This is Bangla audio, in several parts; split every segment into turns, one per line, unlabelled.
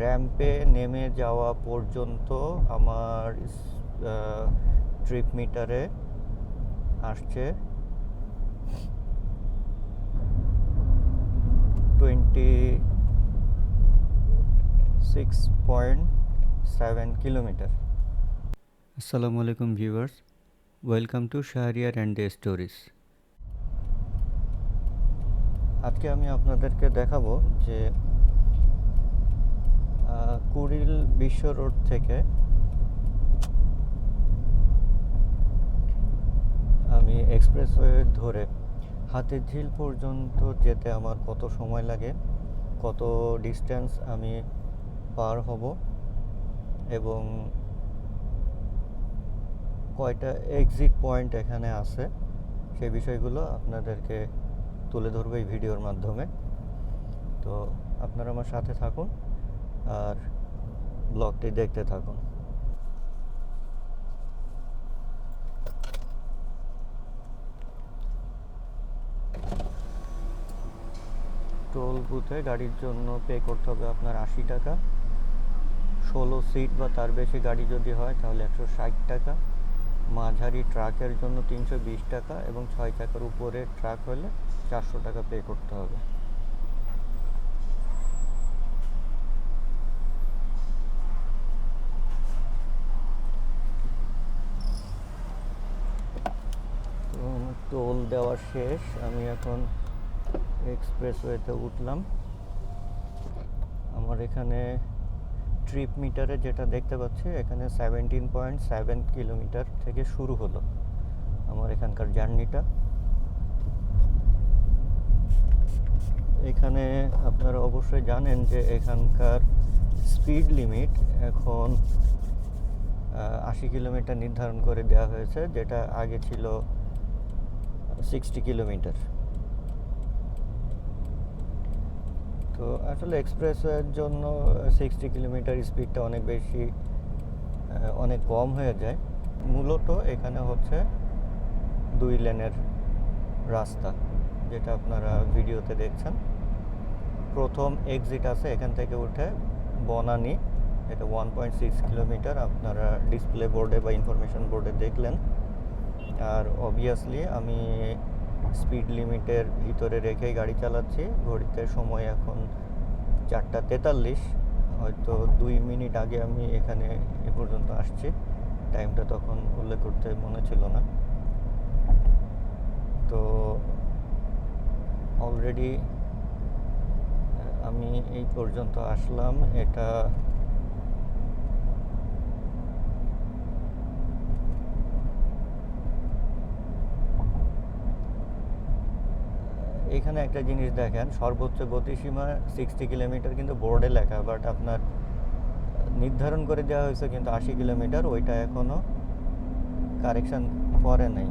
র্যাম্পে নেমে যাওয়া পর্যন্ত আমার ট্রিপ মিটারে আসছে। Twenty six point seven kilometre আসসালামু আলাইকুম viewers welcome to Shahriar and day stories. আজকে আমি আপনাদেরকে দেখাবো যে কুড়িল বিশ্ব রোড থেকে আমি এক্সপ্রেসওয়ে ধরে হাতের ঝিল পর্যন্ত যেতে আমার কত সময় লাগে, কত ডিস্টেন্স আমি পার হব এবং কয়টা এক্সিট পয়েন্ট এখানে আছে সেই বিষয়গুলো আপনাদেরকে তুলে ধরবো এই ভিডিওর মাধ্যমে। তো আপনারা আমার সাথে থাকুন। আর ব্লগটি দেখতে থাকুন। টোল বুথে গাড়ির জন্য পে করতে হবে আপনার আশি টাকা। ষোলো সিট বা তার বেশি গাড়ি যদি হয় তাহলে একশো ষাট টাকা। মাঝারি ট্রাকের জন্য তিনশো বিশ টাকা এবং ছয় চাকার উপরে ট্রাক হলে চারশো টাকা পে করতে হবে তো আমার টোল দেওয়া শেষ। আমি এখন এক্সপ্রেসওয়েতে উঠলাম। আমার এখানে ট্রিপ মিটারে যেটা দেখতে পাচ্ছি, এখানে সেভেন্টিন পয়েন্ট সেভেন কিলোমিটার থেকে শুরু হলো আমার এখানকার জার্নিটা। এখানে আপনারা অবশ্যই জানেন যে এখানকার স্পিড লিমিট এখন আশি কিলোমিটার নির্ধারণ করে দেওয়া হয়েছে, যেটা আগে ছিল সিক্সটি কিলোমিটার তো আসলে এক্সপ্রেসওয়ের জন্য সিক্সটি কিলোমিটার স্পিডটা অনেক বেশি অনেক কম হয়ে যায়। মূলত এখানে হচ্ছে দুই লেনের রাস্তা, যেটা আপনারা ভিডিওতে দেখছেন। প্রথম এক্সিট আছে এখান থেকে উঠে বনানি, এটা ওয়ান পয়েন্ট সিক্স কিলোমিটার আপনারা ডিসপ্লে বোর্ডে বা ইনফরমেশন বোর্ডে দেখলেন। আর অবভিয়াসলি আমি স্পিড লিমিটের ভিতরে রেখেই গাড়ি চালাচ্ছি। ঘড়িতে সময় এখন চারটা তেতাল্লিশ। হয়তো দুই মিনিট আগে আমি এখানে এ পর্যন্ত আসছি। টাইমটা তখন উল্লেখ করতে মনে ছিল না। তো অলরেডি আমি এই পর্যন্ত আসলাম। এটা এখানে একটা জিনিস দেখেন, সর্বোচ্চ গতিসীমা সিক্সটি কিলোমিটার কিন্তু বোর্ডে লেখা বাট আপনার নির্ধারণ করে দেওয়া হয়েছে কিন্তু আশি কিলোমিটার ওইটা এখনও কারেকশন করে নাই।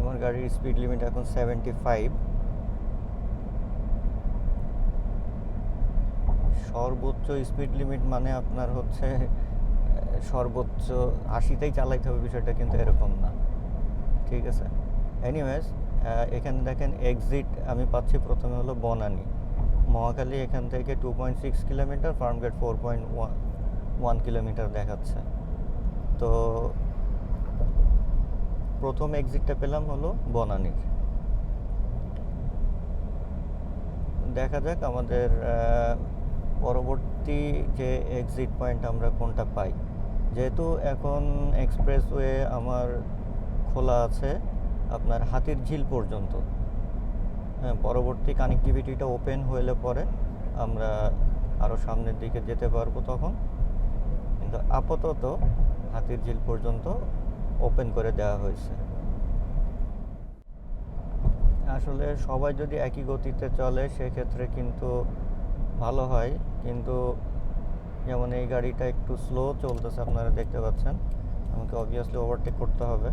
আমার গাড়ির স্পিড লিমিট এখন সেভেন্টি ফাইভ সর্বোচ্চ স্পিড লিমিট মানে আপনার হচ্ছে সর্বোচ্চ আশিতেই চালাইতে হবে বিষয়টা কিন্তু এরকম না। ঠিক আছে? এনিওয়েজ এখানে দেখেন এক্সিট আমি পাচ্ছি প্রথমে হলো বনানী। মহাখালী এখান থেকে two point six kilometre Farmgate four point one one kilometre দেখাচ্ছে। তো প্রথম এক্সিটটা পেলাম হলো বনানীর। দেখা যাক আমাদের পরবর্তী যে এক্সিট পয়েন্ট আমরা কোনটা পাই। যেহেতু এখন এক্সপ্রেসওয়ে আমার খোলা আছে, আপনার হাতির ঝিল পর্যন্ত। হ্যাঁ পরবর্তী কানেক্টিভিটিটা ওপেন হলে পরে আমরা আরও সামনের দিকে যেতে পারব তখন। কিন্তু আপাতত হাতির ঝিল পর্যন্ত ওপেন করে দেওয়া হয়েছে। আসলে সবাই যদি একই গতিতে চলে, সেক্ষেত্রে কিন্তু ভালো হয়। কিন্তু যেমন এই গাড়িটা একটু স্লো চলতেছে, আপনারা দেখতে পাচ্ছেন। আমাকে অবভিয়াসলি ওভারটেক করতে হবে।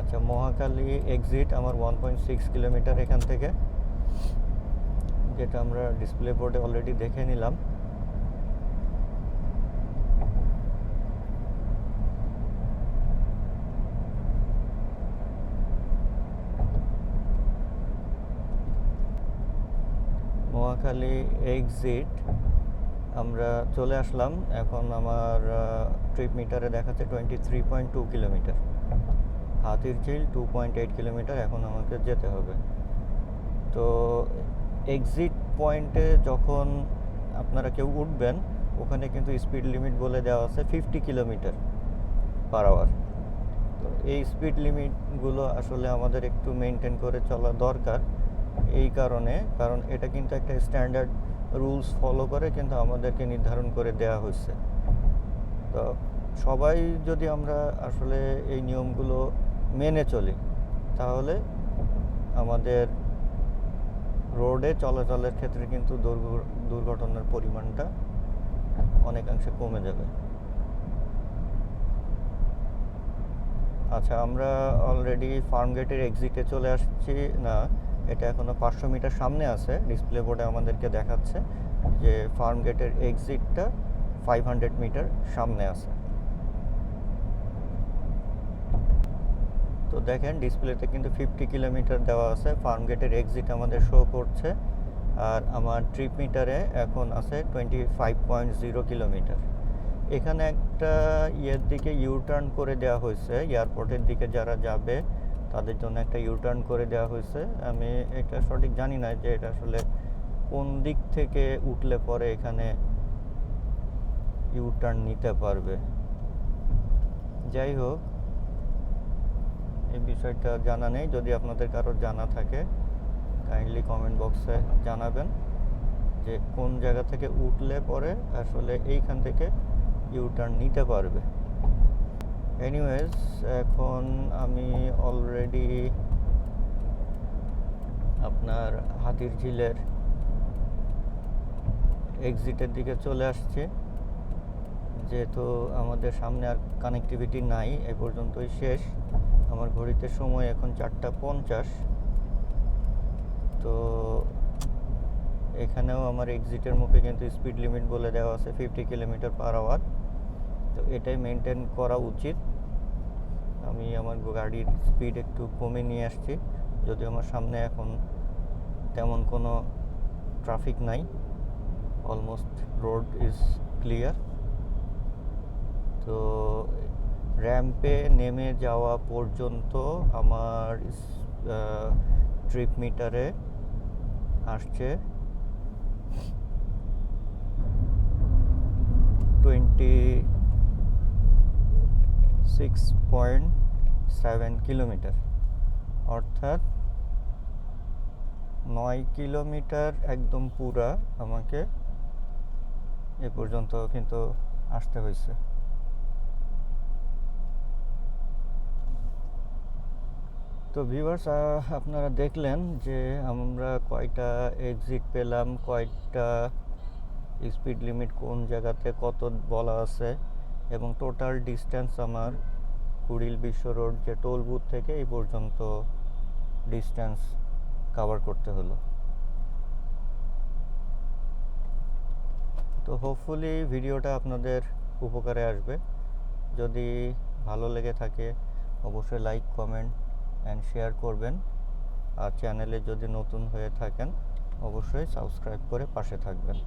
আচ্ছা মহাকালী এক্সিট আমার ওয়ান পয়েন্ট সিক্স কিলোমিটার এখান থেকে, যেটা আমরা ডিসপ্লে বোর্ডে অলরেডি দেখে নিলাম। মহাখালী এক্সিট আমরা চলে আসলাম। এখন আমার ট্রিপ মিটারে দেখাচ্ছে twenty three point two kilometre Hatir Jheel to point eight kilometre এখন আমাকে যেতে হবে। তো এক্সিট পয়েন্টে যখন আপনারা কেউ উঠবেন, ওখানে কিন্তু স্পিড লিমিট বলে দেওয়া আছে ফিফটি কিলোমিটার পার আওয়ার তো এই স্পিড লিমিটগুলো আসলে আমাদের একটু মেনটেন করে চলা দরকার। এই কারণে, কারণ এটা কিন্তু একটা স্ট্যান্ডার্ড রুলস ফলো করে কিন্তু আমাদেরকে নির্ধারণ করে দেওয়া হয়েছে। তো সবাই যদি আমরা আসলে এই নিয়মগুলো মেনে চলি, তাহলে আমাদের রোডে চলাচলের ক্ষেত্রে কিন্তু দুর্ঘ- দুর্ঘটনার পরিমাণটা অনেকাংশে কমে যাবে। আচ্ছা আমরা অলরেডি ফার্ম গেটের এক্সিটে চলে আসছি না। এটা এখনও পাঁচশো মিটার সামনে আছে। ডিসপ্লে বোর্ডে আমাদেরকে দেখাচ্ছে যে ফার্ম গেটের এক্সিটটা ফাইভ হান্ড্রেড মিটার সামনে আছে। তো দেখেন ডিসপ্লেতে কিন্তু ফিফটি কিলোমিটার দেওয়া আছে। ফার্ম গেটের এক্সিট আমাদের শো করছে। আর আমার ট্রিপ মিটারে এখন আছে twenty five point zero kilometre এখানে একটা ইয়ের দিকে ইউ টার্ন করে দেওয়া হয়েছে। এয়ারপোর্টের দিকে যারা যাবে তাদের জন্য একটা ইউ টার্ন করে দেওয়া হয়েছে। আমি এটা সঠিক জানি না যে এটা আসলে কোন দিক থেকে উঠলে পরে এখানে ইউ টার্ন নিতে পারবে। যাই হোক, এই বিষয়টা জানা নেই। যদি আপনাদের কারোর জানা থাকে কাইন্ডলি কমেন্ট বক্সে জানাবেন যে কোন জায়গা থেকে উঠলে পরে আসলে এইখান থেকে ইউ টার্ন নিতে পারবে। এনিওয়েজ এখন আমি অলরেডি আপনার হাতির ঝিলের এক্সিটের দিকে চলে আসছে। যেহেতু আমাদের সামনে আর কানেক্টিভিটি নাই, এ পর্যন্তই শেষ। আমার ঘড়িতে সময় এখন চারটা পঞ্চাশ। তো এখানেও আমার এক্সিটের মুখে কিন্তু স্পিড লিমিট বলে দেওয়া আছে ফিফটি কিলোমিটার পার আওয়ার তো এটাই মেনটেন করা উচিত। আমি আমার গাড়ির স্পিড একটু কমে নিয়ে আসছি। যদি আমার সামনে এখন তেমন কোনো ট্রাফিক নাই। অলমোস্ট রোড ইজ ক্লিয়ার তো র্যাম্পে নেমে যাওয়া পর্যন্ত আমার ট্রিপ মিটারে আসছে। Twenty six point seven kilometre অর্থাৎ নয় কিলোমিটার একদম পুরা আমাকে এ পর্যন্ত কিন্তু আসতে হয়েছে। তো ভিউয়ার্স আপনারা দেখলেন যে আমরা কয়টা এক্সিট পেলাম, কয়টা স্পিড লিমিট কোন জায়গাতে কত বলা আছে। এবং টোটাল ডিস্টেন্স আমার কুড়িল বিশ্ব রোড যে টোল বুথ থেকে এই পর্যন্ত ডিস্টেন্স কভার করতে হলো। তো হোপফুলি ভিডিওটা আপনাদের উপকারে আসবে। যদি ভালো লেগে থাকে, অবশ্যই লাইক কমেন্ট অ্যান্ড শেয়ার করবেন। আর চ্যানেলে যদি নতুন হয়ে থাকেন, অবশ্যই সাবস্ক্রাইব করে পাশে থাকবেন।